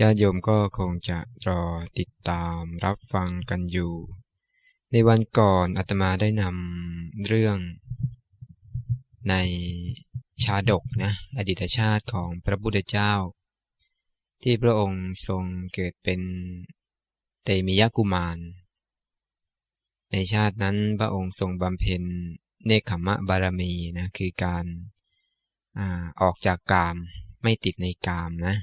ญาติโยมก็คงจะรอติดตามรับฟังกันอยู่ ในวันก่อนอาตมาได้นำเรื่องในชาดกนะอดีตชาติของพระพุทธเจ้า ที่พระองค์ทรงเกิดเป็นเตมิยกุมาร ในชาตินั้นพระองค์ทรงบำเพ็ญเนคขมะบารมีนะคือการอาออกจากกามไม่ติดในกามนะ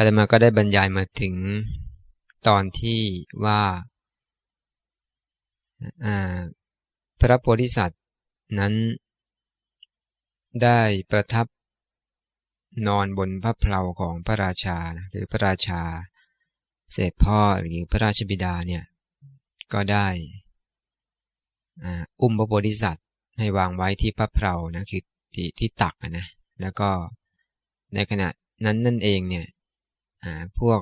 อาตมาก็ได้บรรยายมาถึงตอนที่ว่าพระโพธิสัตว์นั้นได้ประทับนอนบนพระเพลาของพระราชาคือพระราชาเศษพ่อหรือพระราชบิดาเนี่ยก็ได้อุ้มพระโพธิสัตว์ให้วางไว้ที่พระเพลานะคือที่ที่ตักนะแล้วก็ในขณะนั้นนั่นเองเนี่ย พวก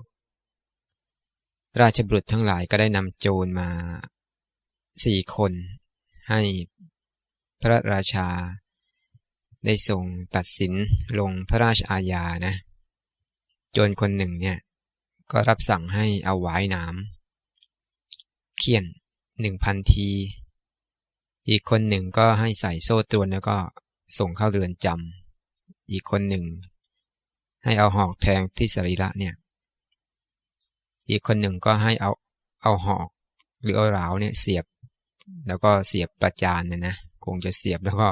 ราชบุตรทั้งหลายก็ได้นำโจรมาสี่คน ให้พระราชา ได้ส่งตัดสินลงพระราชอาญานะ โจรคนหนึ่งเนี่ย ก็รับสั่งให้เอาไว้น้ำเคี่ยนหนึ่งพันที อีกคนหนึ่งก็ให้ใส่โซ่ตรวนแล้วก็ส่งเข้าเรือนจำอีกคนหนึ่ง ให้เอาหอกแทงที่สรีระเนี่ย อีกคนหนึ่งก็ให้เอาเอาหอก หรือเอาเหลาเนี่ยเสียบ แล้วก็เสียบประจานเนี่ยนะคงจะเสียบแล้วก็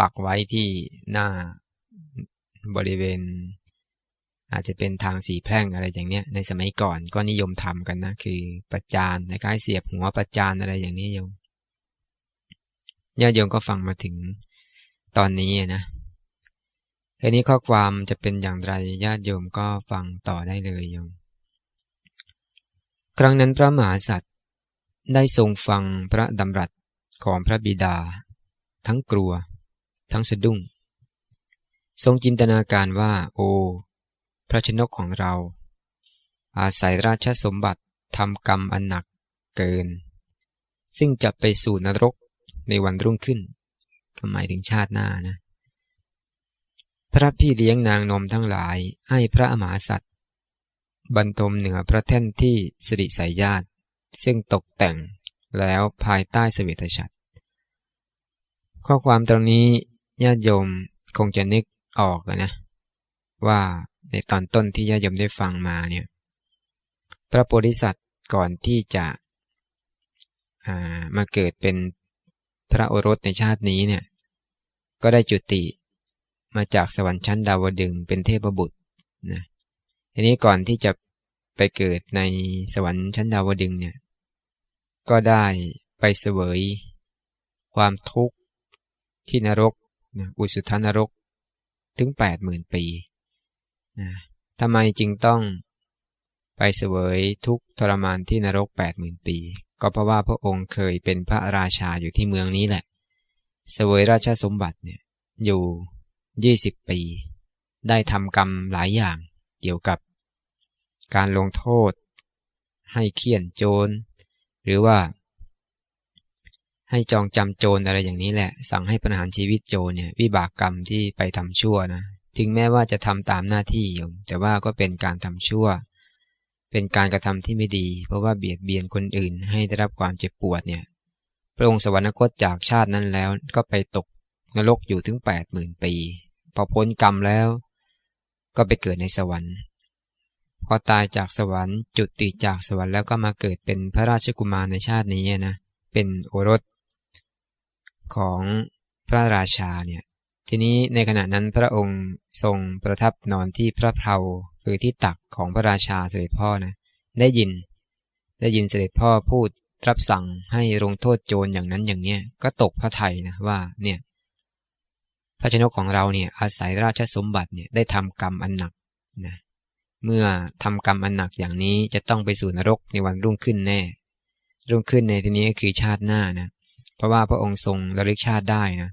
ปักไว้ที่หน้าบริเวณ อาจจะเป็นทางสีแพร่งอะไรอย่างเนี้ย ในสมัยก่อนก็นิยมทำกันนะ คือประจานคล้ายเสียบหัวประจานอะไรอย่างนี้โยมญาติโยมก็ฟังมาถึงตอนนี้นะ อันนี้ข้อความจะเป็นอย่างไรญาติโยมก็ฟังต่อได้เลยโยม ครั้งนั้นพระมหาสัตว์ได้ทรงฟังพระดำรัสของพระบิดา ทั้งกลัว ทั้งสะดุ้ง ทรงจินตนาการว่า โอ พระชนกของเรา อาศัยราชสมบัติทำกรรมอันหนักเกิน ซึ่งจะไปสู่นรกในวันรุ่งขึ้นหมายถึงชาติหน้านะ พระพี่เลี้ยงนางนมทั้งหลายให้พระอมาสัตว์บรรทมเหนือพระแท่นที่สิริสายญาติ ซึ่งตกแต่งแล้วภายใต้สเวตฉัตรข้อความตรงนี้ญาติโยมคงจะนึกออกนะ ว่าในตอนต้นที่ญาติโยมได้ฟังมาเนี่ยพระโพธิสัตว์ก่อนที่จะมาเกิดเป็นพระโอรสในชาตินี้เนี่ยก็ได้จุติ มาจากสวรรค์ชั้นดาวดึงเป็นเทพบุตรนะทีนี้ก่อนที่จะไปเกิดในสวรรค์ชั้นดาวดึงเนี่ยก็ได้ไปเสวย ความทุกข์ที่นรกนะอุสุทานรกถึง 80,000 ปีนะทำไมจึงต้องไปเสวยทุกทรมานที่นรก 80,000 ปี ก็เพราะว่าพระองค์เคยเป็นพระราชาอยู่ที่เมืองนี้แหละ เสวยราชสมบัติเนี่ยอยู่ 20 ปี ได้ทำกรรมหลายอย่างเกี่ยวกับ การลงโทษ ให้เคี่ยนโจร หรือว่า ให้จองจำโจรอะไรอย่างนี้แหละ สั่งให้ประหารชีวิตโจรเนี่ยวิบากกรรมที่ไปทำชั่วนะถึงแม้ว่าจะทำตามหน้าที่อยู่แต่ว่าก็เป็นการทำชั่ว เป็นการกระทำที่ไม่ดี เพราะว่าเบียดเบียนคนอื่นให้ได้รับความเจ็บปวดเนี่ยพระองค์สวรรคตจากชาตินั้นแล้วก็ไปตกนรกอยู่ถึงแปดหมื่นปี พอพ้นกรรมแล้ว ก็ไปเกิดในสวรรค์ พอตายจากสวรรค์จุติจากสวรรค์แล้วก็มาเกิดเป็นพระราชกุมารในชาตินี้นะเป็นโอรสของพระราชาเนี่ยทีนี้ในขณะนั้นพระองค์ทรงประทับนอนที่พระเพลาคือที่ตักของพระราชาเสด็จพ่อนะได้ยิน ได้ยินเสด็จพ่อพูดรับสั่งให้ลงโทษโจรอย่างนั้นอย่างเนี้ยก็ตกพระไทยนะว่าเนี่ย พระชนกของเราเนี่ยอาศัยราชสมบัติเนี่ยได้ทำกรรมอันหนักนะเมื่อทำกรรมอันหนักอย่างนี้จะต้องไปสู่นรกในวันรุ่งขึ้นแน่ รุ่งขึ้นในที่นี้ก็คือชาติหน้านะเพราะว่าพระองค์ทรงระลึกชาติได้นะ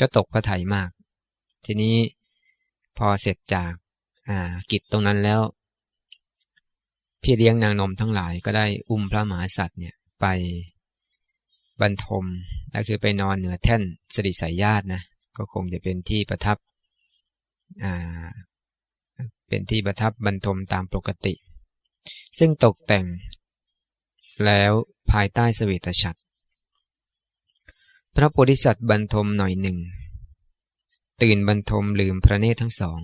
ก็ตกพระทัยมาก ทีนี้พอเสร็จจากกิจตรงนั้นแล้ว พี่เลี้ยงนางนมทั้งหลายก็ได้อุ้มพระมหาสัตว์เนี่ยไปบรรทมก็คือไปนอนเหนือแท่นสริสายญาตินะ ก็คงจะเป็นที่ประทับเป็นที่ประทับบรรทมตามปกติ ซึ่งตกแต่งแล้วภายใต้สเวตฉัตรพระโพธิสัตว์บรรทมหน่อยหนึ่ง ตื่นบรรทมลืมพระเนตรทั้งสอง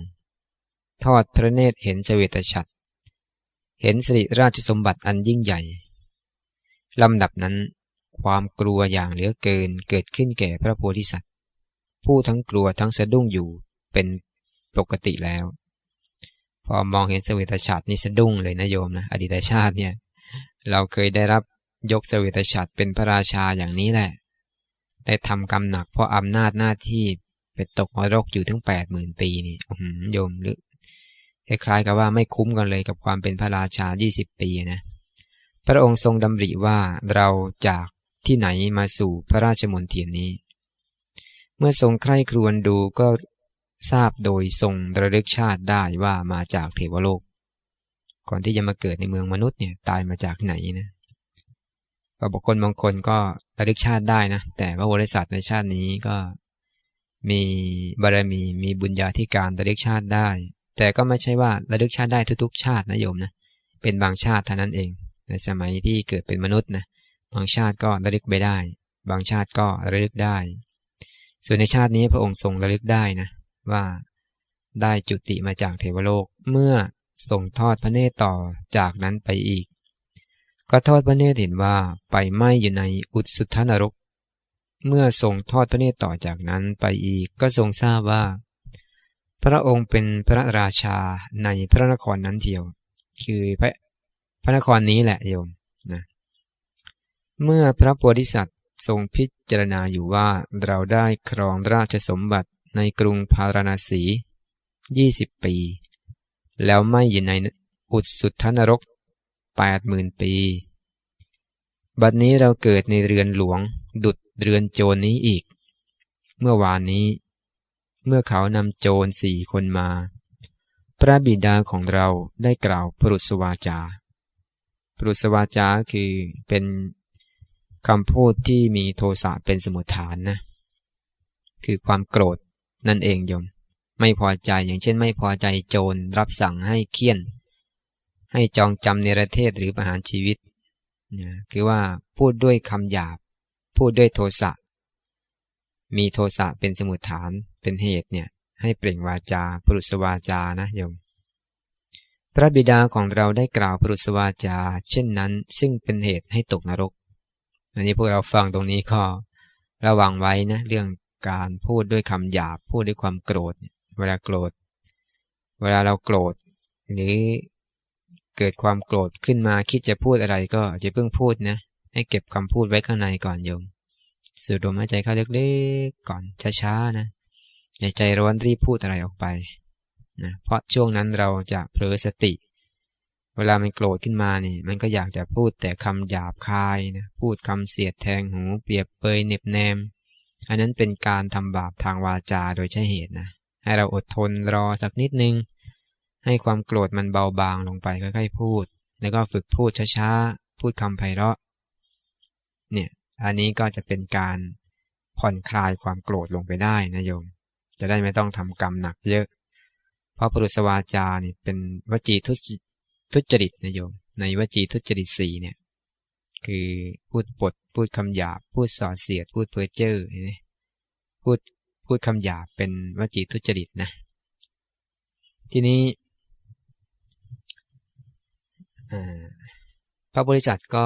ทอดพระเนตรเห็นสเวตฉัตรเห็นสิริราชสมบัติอันยิ่งใหญ่ลำดับนั้น ความกลัวอย่างเหลือเกินเกิดขึ้นแก่พระโพธิสัตว์ ผู้ทั้งกลัวทั้งสะดุ้งอยู่เป็นปกติแล้ว พอมองเห็นสเวตฉัตรนี่สะดุ้งเลยนะโยมนะอดีตชาติเนี่ย เราเคยได้รับยกสเวตฉัตรเป็นพระราชาอย่างนี้แหละ ได้ทำกรรมหนักเพราะอำนาจหน้าที่ไปตกนรกอยู่ถึงแปดหมื่นปีนี่โยมหรือคล้ายๆกับว่าไม่คุ้มกันเลยกับความเป็นพระราชา 20 ปีนะ พระองค์ทรงดำริว่าเราจากที่ไหนมาสู่พระราชมนเทียนนี้ เมื่อทรงใคร่ครวญดูก็ทราบโดยทรงระลึกชาติได้ว่ามาจากเทวโลก ก่อนที่จะมาเกิดในเมืองมนุษย์เนี่ยตายมาจากไหนนะบุคคลบางคนก็ระลึกชาติได้นะ แต่ว่าบริษัทในชาตินี้ก็มีบารมีมีบุญญาธิการระลึกชาติได้ แต่ก็ไม่ใช่ว่าระลึกชาติได้ทุกๆ ชาตินะโยมนะเป็นบางชาติเท่านั้นเอง ในสมัยที่เกิดเป็นมนุษย์นะบางชาติก็ระลึกไปได้ บางชาติก็ระลึกได้ ส่วนในชาตินี้พระองค์ทรงระลึกได้นะว่าได้จุติมาจากเทวโลกเมื่อส่งทอดพระเนตรต่อจากนั้นไปอีก ก็ทอดพระเนตรเห็นว่าไปไหม้อยู่ในอุสุทธนรก เมื่อส่งทอดพระเนตรต่อจากนั้นไปอีก ก็ทรงทราบว่า พระองค์เป็นพระราชาในพระนครนั้นเทียว คือพระพระนครนี้แหละโยมนะเมื่อพระโพธิสัตว ทรงพิจารณาอยู่ว่าเราได้ครองราชสมบัติในกรุงพาราณสียี่สิบปี แล้วไม่อยู่ในอุดสุทธนรกแปดหมื่นปี บัดนี้เราเกิดในเรือนหลวง ดุดเรือนโจรนี้อีก เมื่อวานนี้ เมื่อเขานำโจรสี่คนมา พระบิดาของเราได้กล่าวปรุษวาจาปรุษวาจาคือเป็น คำพูดที่มีโทสะเป็นสมุทฐานนะ คือความโกรธนั่นเองโยม ไม่พอใจอย่างเช่น ไม่พอใจโจรรับสั่งให้เคี่ยน ให้จองจำเนประเทศหรือประหารชีวิตนะคือว่าพูดด้วยคำหยาบ พูดด้วยโทสะมีโทสะเป็นสมุทฐานเป็นเหตุเนี่ยให้เปล่งวาจาปรุษวาจานะโยม พระบิดาของเราได้กล่าวปรุษวาจา เช่นนั้น ซึ่งเป็นเหตุให้ตกนรก อันนี้พวกเราฟังตรงนี้ก็ระวังไว้นะเรื่องการพูดด้วยคำหยาบพูดด้วยความโกรธ เวลาโกรธ เวลาเราโกรธ หรือเกิดความโกรธขึ้นมาคิดจะพูดอะไรก็จะเพิ่งพูดนะให้เก็บคำพูดไว้ข้างในก่อนโยมสูดลมหายใจเข้าลึกๆก่อนช้าๆนะอย่าใจร้อนรีบพูดอะไรออกไปนะเพราะช่วงนั้นเราจะเผลอสติ เวลามันโกรธขึ้นมานี่ มันก็อยากจะพูดแต่คำหยาบคายนะพูดคำเสียดแทงหูเปรียบเปยเน็บแนม อันนั้นเป็นการทำบาปทางวาจาโดยใช่เหตุนะให้เราอดทนรอสักนิดนึง ให้ความโกรธมันเบาบางลงไปค่อยๆพูด แล้วก็ฝึกพูดช้าๆ พูดคำไพเราะ เนี่ย อันนี้ก็จะเป็นการผ่อนคลายความโกรธลงไปได้นะโยม จะได้ไม่ต้องทำกรรมหนักเยอะ เพราะปรุษวาจานี่เป็นวจีทุ ทุจริตนะโยม ในวจีทุจริตสี่เนี่ย คือพูดปด พูดคำหยาบ พูดส่อเสียด พูดเพ้อเจ้อนี่พูดพูดคำหยาบเป็นวจีทุจริตนะ ทีนี้พระบริษัทก็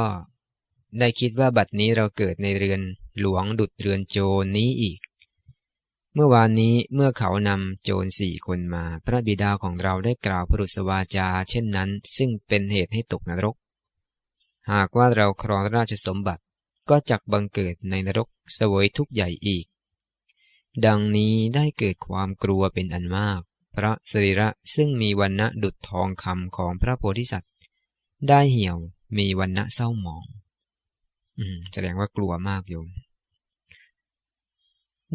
ได้คิดว่าบัดนี้เราเกิดในเรือนหลวงดุดเรือนโจรนี้อีก เมื่อวานนี้เมื่อเขานำโจรสี่คนมา พระบิดาของเราได้กล่าวพรุษวาจา เช่นนั้น ซึ่งเป็นเหตุให้ตกนรก หากว่าเราครองราชสมบัติก็จักบังเกิดในนรกเสวยทุกใหญ่อีก ดังนี้ได้เกิดความกลัวเป็นอันมาก พระสรีระซึ่งมีวันณะดุจทองคำของพระโพธิสัตว์ ได้เหี่ยวมีวันณะเศร้าหมอง อืม แสดงว่ากลัวมากโยม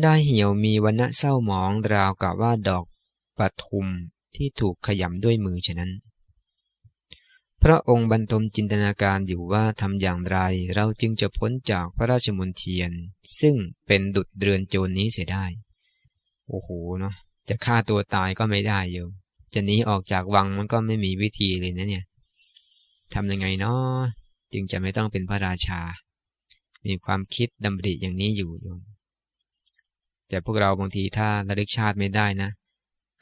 ได้เหี่ยวมีวันณะเศร้าหมองราวกับว่าดอกปทุมที่ถูกขยำด้วยมือฉะนั้น พระองค์บรรทมจินตนาการอยู่ว่าทำอย่างไรเราจึงจะพ้นจากพระราชมนเทียน ซึ่งเป็นดุจเรือนโจรนี้เสียได้ โอ้โหเนาะจะฆ่าตัวตายก็ไม่ได้โยมจะหนีออกจากวังมันก็ไม่มีวิธีเลยนะเนี่ยทำยังไงเนาะจึงจะไม่ต้องเป็นพระราชา มีความคิดดำริอย่างนี้อยู่โยม แต่พวกเราบางทีถ้าระลึกชาติไม่ได้นะ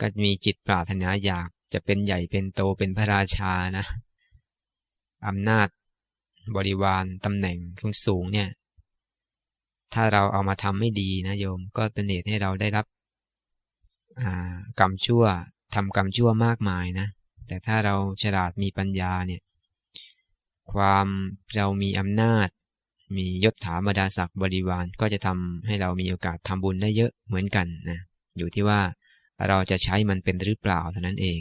ก็มีจิตปรารถนาอยากจะเป็นใหญ่เป็นโตเป็นพระราชานะอำนาจบริวารตำแหน่งสูงเนี่ย ถ้าเราเอามาทำไม่ดีนะโยม ก็เป็นเหตุให้เราได้รับกรรมชั่วทำกรรมชั่วมากมายนะ แต่ถ้าเราฉลาดมีปัญญาเนี่ย ความเรามีอำนาจ มียศถาบรรดาศักดิ์บริวารก็จะทำให้เรามีโอกาสทำบุญได้เยอะเหมือนกันนะอยู่ที่ว่าเราจะใช้มันเป็นหรือเปล่าเท่านั้นเอง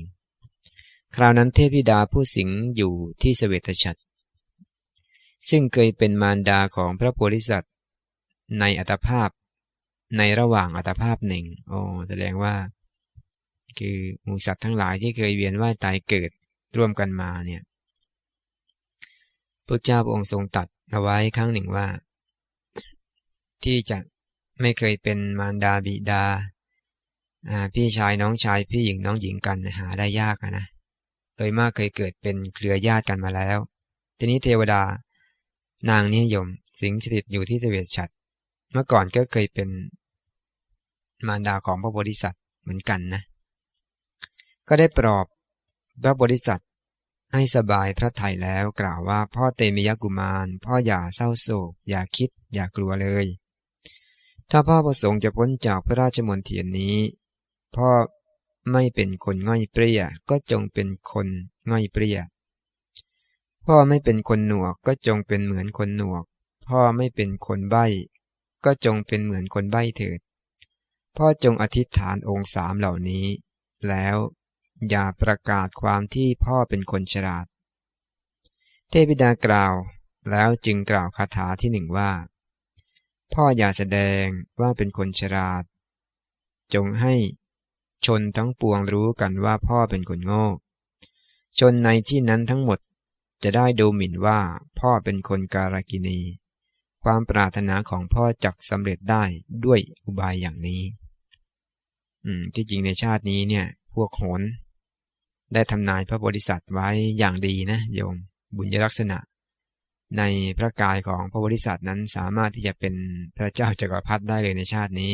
คราวนั้นเทพธิดาผู้สิงอยู่ที่สเวตฉัตรซึ่งเคยเป็นมารดาของพระโพธิสัตว์ ในอัตภาพในระหว่างอัตภาพหนึ่งโอ้แสดงว่า คือมูสัตว์ทั้งหลายที่เคยเวียนว่ายตายเกิดร่วมกันมาเนี่ยพระเจ้าองค์ทรงตัด เอาไว้ครั้งหนึ่งว่า ที่จะไม่เคยเป็นมารดาบิดา พี่ชายน้องชายพี่หญิงน้องหญิงกันหาได้ยากนะ โดยมากเคยเกิดเป็นเครือญาติกันมาแล้ว ทีนี้เทวดานางนิยม สิงสถิตอยู่ที่เทเวศฉัตรเมื่อก่อนก็เคยเป็นมารดาของพระโพธิสัตว์เหมือนกันนะ ก็ได้ปลอบพระโพธิสัตว์ ให้สบายพระทัยแล้วกล่าวว่าพ่อเตมิยกุมาร พ่ออย่าเศร้าโศก อย่าคิด อย่ากลัวเลย ถ้าพ่อประสงค์จะพ้นจากพระราชมนเทียนนี้ พ่อไม่เป็นคนง่อยเปรี้ยก็จงเป็นคนง่อยเปรี้ยพ่อไม่เป็นคนหนวกก็จงเป็นเหมือนคนหนวก พ่อไม่เป็นคนใบ้ก็จงเป็นเหมือนคนใบ้เถิด พ่อจงอธิษฐานองค์สามเหล่านี้ แล้ว อย่าประกาศความที่พ่อเป็นคนฉลาด เทพิดากล่าว แล้วจึงกล่าวคาถาที่หนึ่งว่า พ่ออย่าแสดงว่าเป็นคนฉลาด จงให้ชนทั้งปวงรู้กันว่าพ่อเป็นคนโง่ ชนในที่นั้นทั้งหมดจะได้ดูหมิ่นว่าพ่อเป็นคนการกินี ความปรารถนาของพ่อจักสำเร็จได้ด้วยอุบายอย่างนี้ อืม ที่จริงในชาตินี้เนี่ย พวกโหน ได้ทำนายพระบริษัทไว้อย่างดีนะโยม บุญยลักษณะ ในพระกายของพระบริษัทนั้นสามารถที่จะเป็นพระเจ้าจักรพรรดิได้เลยในชาตินี้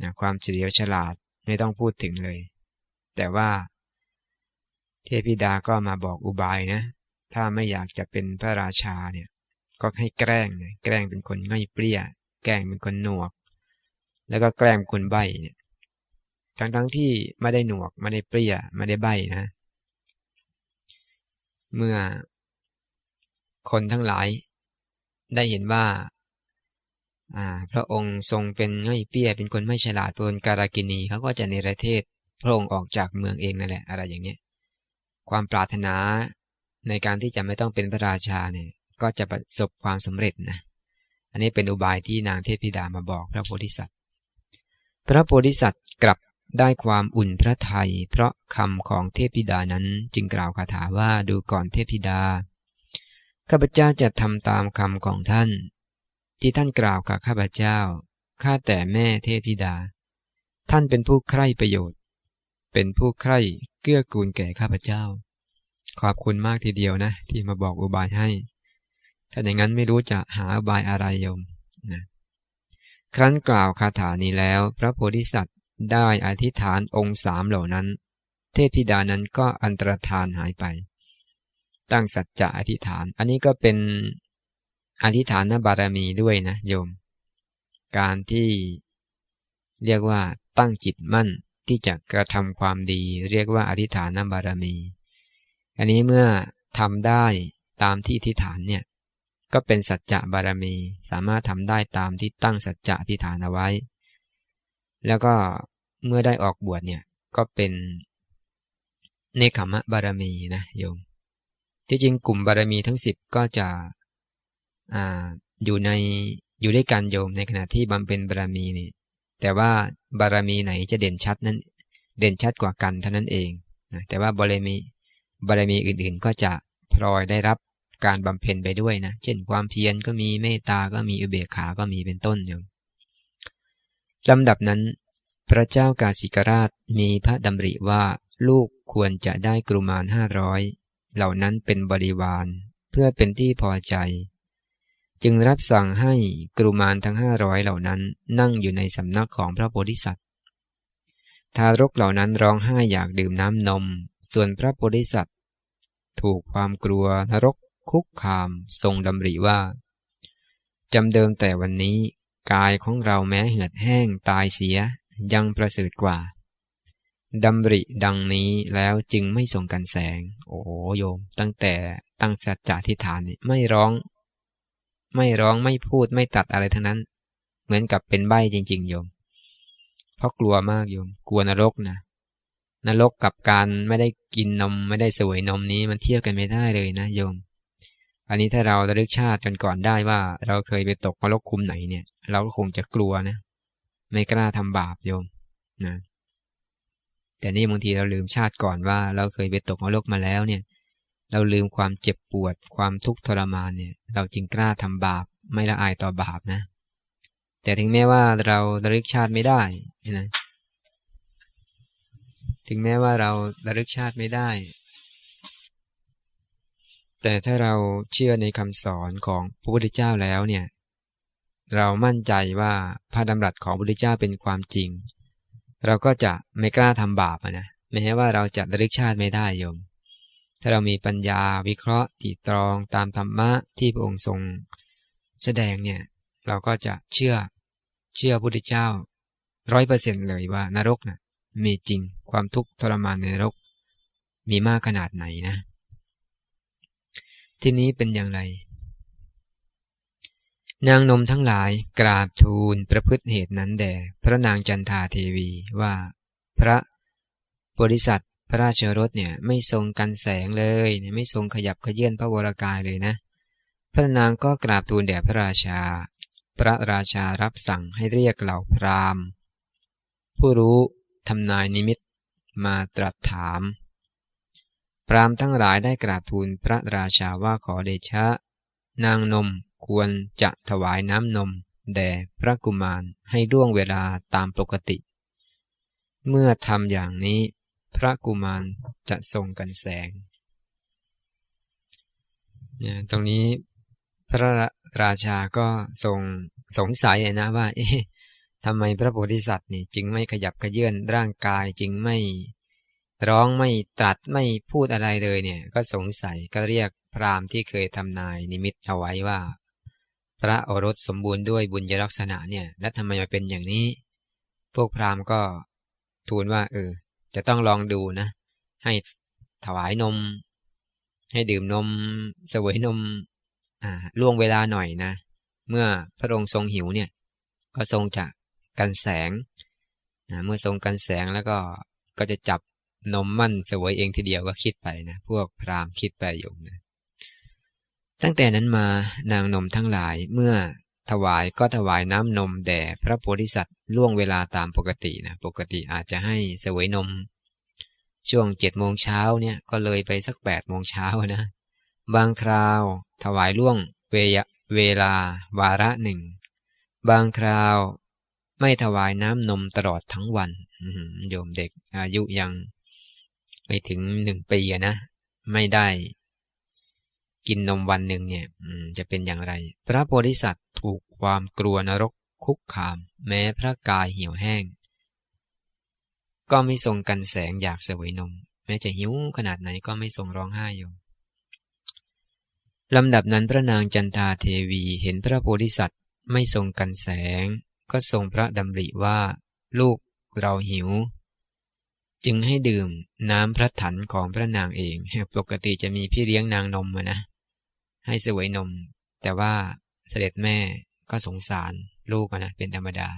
นะความเฉลียวฉลาดไม่ต้องพูดถึงเลย แต่ว่าเทพิดาก็มาบอกอุบายนะ ถ้าไม่อยากจะเป็นพระราชาเนี่ยก็ให้แกล้งนะแกล้งเป็นคนง่ายเปรี้ย แกล้งเป็นคนหนวก แล้วก็แกล้งคนใบเนี่ย ทั้งทั้งที่ไม่ได้หนวกไม่ได้เปรี้ยไม่ได้ใบนะ เมื่อคนทั้งหลาย ได้เห็นว่า พระองค์ทรงเป็นง่อยเปี้ย เป็นคนไม่ฉลาดเป็นการากินีเขาก็จะในประเทศพระองค์ออกจากเมืองเองนั่นแหละ อะไรอย่างเนี้ยความปรารถนาในการที่จะไม่ต้องเป็นพระราชาเนี่ย ก็จะประสบความสำเร็จนะ อันนี้เป็นอุบายที่นางเทพธิดามาบอกพระโพธิสัตว์ พระโพธิสัตว์กลับ ได้ความอุ่นพระทัยเพราะคำของเทพธิดานั้นจึงกล่าวคาถาว่าดูก่อนเทพธิดา ข้าพเจ้าจะทำตามคำของท่าน ที่ท่านกล่าวกับข้าพเจ้า ข้าแต่แม่เทพธิดา ท่านเป็นผู้ใคร่ประโยชน์ เป็นผู้ใคร่เกื้อกูลแก่ข้าพเจ้า ขอบคุณมากทีเดียวนะ ที่มาบอกอุบายให้ ถ้าอย่างนั้นไม่รู้จะหาอุบายอะไรโยมนะครั้นกล่าวคาถานี้แล้ว พระโพธิสัตว ได้อธิษฐานองค์สามเหล่านั้น เทพธิดานั้นก็อันตรธานหายไป ตั้งสัจจะอธิษฐาน อันนี้ก็เป็นอธิษฐานบารมีด้วยนะโยม การที่เรียกว่าตั้งจิตมั่นที่จะกระทำความดี เรียกว่าอธิษฐานบารมี อันนี้เมื่อทำได้ตามที่อธิษฐานเนี่ยก็เป็นสัจจะบารมี สามารถทำได้ตามที่ตั้งสัจจะอธิษฐานเอาไว้ แล้วก็เมื่อได้ออกบวชเนี่ยก็เป็นเนคขมะบารมีนะโยม ที่จริงกลุ่มบารมีทั้งสิบก็จะออยู่ในอยู่ด้วยกันโยมในขณะที่บำเพ็ญบารมีนี่แต่ว่าบารมีไหนจะเด่นชัดนั้น เด่นชัดกว่ากันเท่านั้นเองนะแต่ว่าบารมีบารมีอื่นๆ ก็จะพลอยได้รับการบำเพ็ญไปด้วยนะ เช่นความเพียรก็มีเมตตาก็มีอุเบกขา ก็มีเป็นต้นโยม ลำดับนั้น พระเจ้ากาสิกราชมีพระดำริว่าลูกควรจะได้กรุมารห้าร้อยเหล่านั้นเป็นบริวาร เพื่อเป็นที่พอใจ จึงรับสั่งให้กรุมารทั้งห้าร้อยเหล่านั้นนั่งอยู่ในสำนักของพระโพธิสัตว์ ทารกเหล่านั้นร้องไห้อยากดื่มน้ำนม ส่วนพระโพธิสัตว์ ถูกความกลัวนรกคุกคามทรงดำริว่าจำเดิมแต่วันนี้ กายของเราแม้เหือดแห้งตายเสียยังประเสริฐกว่าดำริดังนี้แล้วจึงไม่ส่งกันแสง โอ้โยม ตั้งแต่ตั้งสัจจะทิฏฐานนี่ไม่ร้อง ไม่ร้องไม่พูดไม่ตัดอะไรทั้งนั้น เหมือนกับเป็นใบจริง ๆ โยม เพราะกลัวมากโยม กลัวนรกนะนรกกับการไม่ได้กินนมไม่ได้สวยนมนี้มันเทียบกันไม่ได้เลยนะโยม อันนี้ถ้าเราระลึกชาติกันก่อนได้ว่า เราเคยไปตกนรกคุมไหนเนี่ย เราก็คงจะกลัวนะ ไม่กล้าทำบาปโยมนะแต่นี่บางทีเราลืมชาติก่อนว่า เราเคยไปตกนรกมาแล้วเนี่ย เราลืมความเจ็บปวด ความทุกข์ทรมานเนี่ย เราจึงกล้าทำบาป ไม่ละอายต่อบาปนะ แต่ถึงแม้ว่าเราระลึกชาติไม่ได้นะถึงแม้ว่าเราระลึกชาติไม่ได้ แต่ถ้าเราเชื่อในคำสอนของพระพุทธเจ้าแล้วเนี่ย เรามั่นใจว่าพระดำรัสของพระพุทธเจ้าเป็นความจริง เราก็จะไม่กล้าทำบาปนะแม้ว่าเราจะระลึกชาติไม่ได้โยม ถ้าเรามีปัญญาวิเคราะห์ตีตรองตามธรรมะที่พระองค์ทรงแสดงเนี่ย เราก็จะเชื่อเชื่อพระพุทธเจ้าร้อยเปอร์เซ็นต์เลยว่านรกนะ่ะมีจริงความทุกข์ทรมานในนรก มีมากขนาดไหนนะ ที่นี้เป็นอย่างไร นางนมทั้งหลายกราบทูลประพฤติเหตุนั้นแด่พระนางจันทาเทวีว่า พระบริษัทพระราชรถเนี่ยไม่ทรงกันแสงเลยไม่ทรงขยับขยื่นพระวรากายเลยนะ พระนางก็กราบทูลแด่พระราชา พระราชารับสั่งให้เรียกเหล่าพราหมณ์ ผู้รู้ทำนายนิมิตมาตรัสถาม พราหมณ์ทั้งหลายได้กราบทูลพระราชาว่าขอเดชะ นางนมควรจะถวายน้ำนม แด่พระกุมารให้ล่วงเวลาตามปกติ เมื่อทำอย่างนี้พระกุมารจะทรงกันแสงเนี่ยตรงนี้พระราชาก็ทรงสงสัยนะว่า เอ๊ะทำไมพระโพธิสัตว์นี่จึงไม่ขยับขยื่นร่างกายจึงไม่ ร้องไม่ตรัสไม่พูดอะไรเลยเนี่ย ก็สงสัยก็เรียกพราหมณ์ที่เคยทำนายนิมิตเอาไว้ว่า พระโอรสสมบูรณ์ด้วยบุญยลักษณะเนี่ย แล้วทำไมมาเป็นอย่างนี้ พวกพราหมณ์ก็ทูลว่า เออ จะต้องลองดูนะ ให้ถวายนม ให้ดื่มนม เสวยนมอ่าล่วงเวลาหน่อยนะ เมื่อพระองค์ทรงหิวเนี่ย ก็ทรงจะกันแสงนะเมื่อทรงกันแสงแล้วก็ก็จะจับ นมมั่นเสวยเองทีเดียวก็คิดไปนะ พวกพราหมณ์คิดไปอยู่นะตั้งแต่นั้นมานางนมทั้งหลายเมื่อถวายก็ถวายน้ำนมแด่พระโพธิสัตว์ล่วงเวลาตามปกตินะ ปกติอาจจะให้เสวยนม ช่วงเจ็ดโมงเช้าเนี่ยก็เลยไปสักแปดโมงเช้านะ บางคราวถวายล่วงเวยเวลาวาระหนึ่ง บางคราวไม่ถวายน้ำนมตลอดทั้งวันโยมเด็กอายุยัง ไม่ถึงหนึ่งปีนะ ไม่ได้ กินนมวันหนึ่งเนี่ยจะเป็นอย่างไร พระโพธิสัตว์ถูกความกลัวนรกคุกคาม แม้พระกายเหี่ยวแห้ง ก็ไม่ทรงกันแสงอยากเสวยนม แม้จะหิวขนาดไหนก็ไม่ทรงร้องไห้อยู่ลำดับนั้นพระนางจันทาเทวีเห็นพระโพธิสัตว์ไม่ทรงกันแสง ก็ทรงพระดำริว่า ลูกเราหิว จึงให้ดื่มน้ำพระถันของพระนางเอง ปกติจะมีพี่เลี้ยงนางนมนะ ให้สวยนม แต่ว่าเสด็จแม่ก็สงสารลูกนะเป็นธรรมดา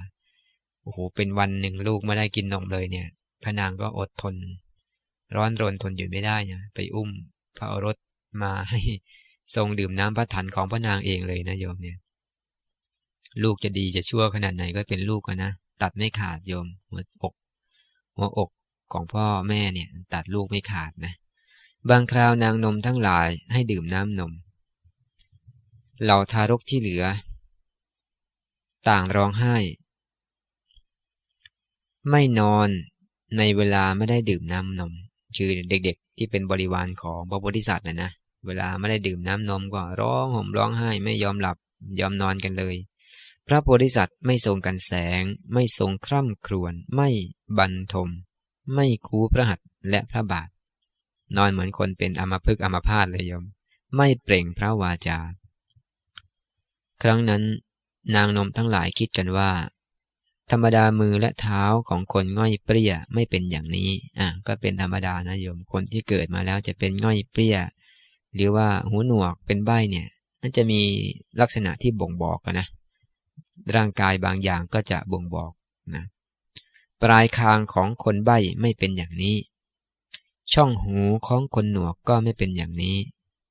โอ้โห เป็นวันหนึ่งลูกไม่ได้กินนมเลยเนี่ย พระนางก็อดทน ร้อนรนทนอยู่ไม่ได้นะไปอุ้มพระโอรสมาให้ทรงดื่มน้ำพระถันของพระนางเองเลยนะโยมเนี่ย ลูกจะดีจะชั่วขนาดไหนก็เป็นลูกนะ ตัดไม่ขาดโยมหัวอก หัวอก ของพ่อแม่เนี่ยตัดลูกไม่ขาดนะ บางคราวนางนมทั้งหลายให้ดื่มน้ำนม เหล่าทารกที่เหลือ ต่างร้องไห้ ไม่นอนในเวลาไม่ได้ดื่มน้ำนม คือเด็กๆ ที่เป็นบริวารของพระโพธิสัตว์นะนะเวลาไม่ได้ดื่มน้ำนมก็ร้องห่มร้องไห้ไม่ยอมหลับยอมนอนกันเลย พระโพธิสัตว์ไม่ทรงกันแสง ไม่ทรงคร่ำครวญไม่บันทม ไม่คูพระหัตถ์และพระบาท นอนเหมือนคนเป็นอมพึกอมพาตเลยโยม ไม่เปล่งพระวาจา ครั้งนั้น นางนมทั้งหลายคิดกันว่า ธรรมดามือและเท้าของคนง่อยเปรี้ยไม่เป็นอย่างนี้ อะ ก็เป็นธรรมดานะโยม คนที่เกิดมาแล้วจะเป็นง่อยเปรี้ย หรือว่าหูหนวกเป็นใบเนี่ยนั่นจะมีลักษณะที่บ่งบอกนะ ร่างกายบางอย่างก็จะบ่งบอกนะ ปลายคางของคนใบ้ไม่เป็นอย่างนี้ ช่องหูของคนหนวกก็ไม่เป็นอย่างนี้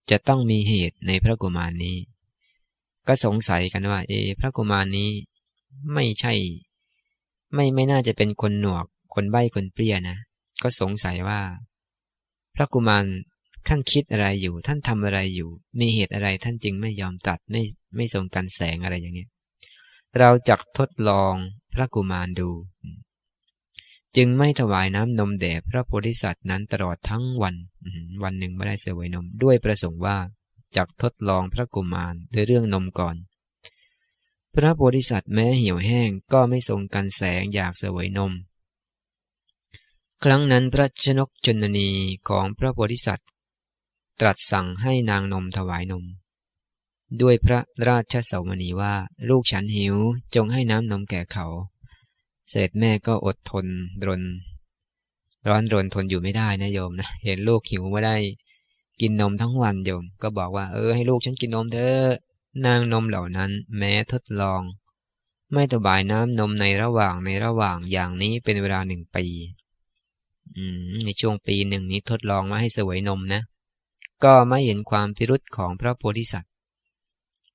จะต้องมีเหตุในพระกุมารนี้ ก็สงสัยกันว่า เอ พระกุมารนี้ไม่ใช่ ไม่ไม่น่าจะเป็นคนหนวก คนใบ้คนเปรี้ยนะ ก็สงสัยว่า พระกุมารท่านคิดอะไรอยู่ ท่านทำอะไรอยู่ มีเหตุอะไรท่านจึงไม่ยอมตัดไม่ไม่ทรงกันแสงอะไรอย่างนี้ เราจักทดลองพระกุมารดู จึงไม่ถวายน้ำนมแด่พระโพธิสัตว์นั้นตลอดทั้งวัน วันหนึ่งไม่ได้เสวยนม ด้วยประสงค์ว่าจักทดลองพระกุมารด้วยเรื่องนมก่อน พระโพธิสัตว์แม้เหี่ยวแห้งก็ไม่ทรงกันแสงอยากเสวยนม ครั้งนั้นพระชนกชนนีของพระโพธิสัตว์ ตรัสสั่งให้นางนมถวายนม ด้วยพระราชสาวนีว่า ลูกฉันหิวจงให้น้ำนมแก่เขา เสร็จแม่ก็อดทนรน ร้อนรนทนอยู่ไม่ได้นะโยมนะเห็นลูกหิวไม่ได้ กินนมทั้งวันโยม ก็บอกว่าเออให้ลูกฉันกินนมเถอะนางนมเหล่านั้นแม้ทดลอง ไม่ถวายน้ำนมในระหว่างในระหว่างอย่างนี้เป็นเวลาหนึ่งปีในช่วงปีหนึ่งนี้ทดลองมาให้สวยนมนะ ก็ไม่เห็นความพิรุษของพระโพธิสัตว์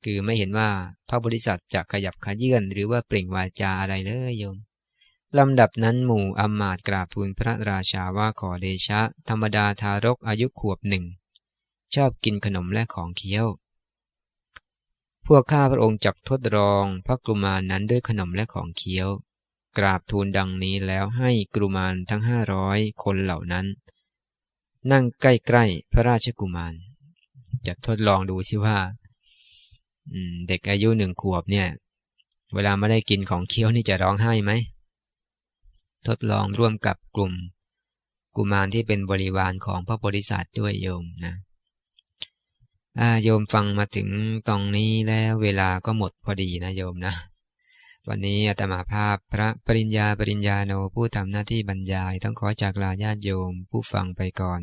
คือไม่เห็นว่าพระโพธิสัตว์จะขยับขยื่นหรือว่าเปล่งวาจาอะไรเลยโยม ลำดับนั้นหมู่อมาตกราบทูลพระราชาว่าขอเดชะ ธรรมดาทารกอายุขวบหนึ่ง ชอบกินขนมและของเคี้ยว พวกข้าพระองค์จักทดลองพระกุมานนั้นด้วยขนมและของเคี้ยว กราบทูลดังนี้แล้วให้กุมานทั้งห้าร้อยคนเหล่านั้น นั่งใกล้ๆพระราชกุมาร จะทดลองดูสิว่าเด็กอายุหนึ่งขวบเนี่ย เวลาไม่ได้กินของเคี้ยวนี่จะร้องไห้ไหม ทดลองร่วมกับกลุ่ม กุมารที่เป็นบริวารของพระโพธิสัตว์ด้วยโยมนะโยมฟังมาถึงตรงนี้แล้วเวลาก็หมดพอดีนะโยมนะ วันนี้อาตมาภาพพระปริญญาปริญญาโนผู้ทำหน้าที่บรรยาย ต้องขอจากลาญาติโยมผู้ฟังไปก่อน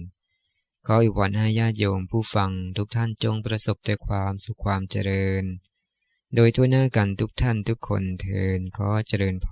ขออวยพรให้ญาติโยมผู้ฟังทุกท่านจงประสบแต่ความสุขความเจริญ โดยทั่วหน้ากันทุกท่านทุกคนเทินขอเจริญพร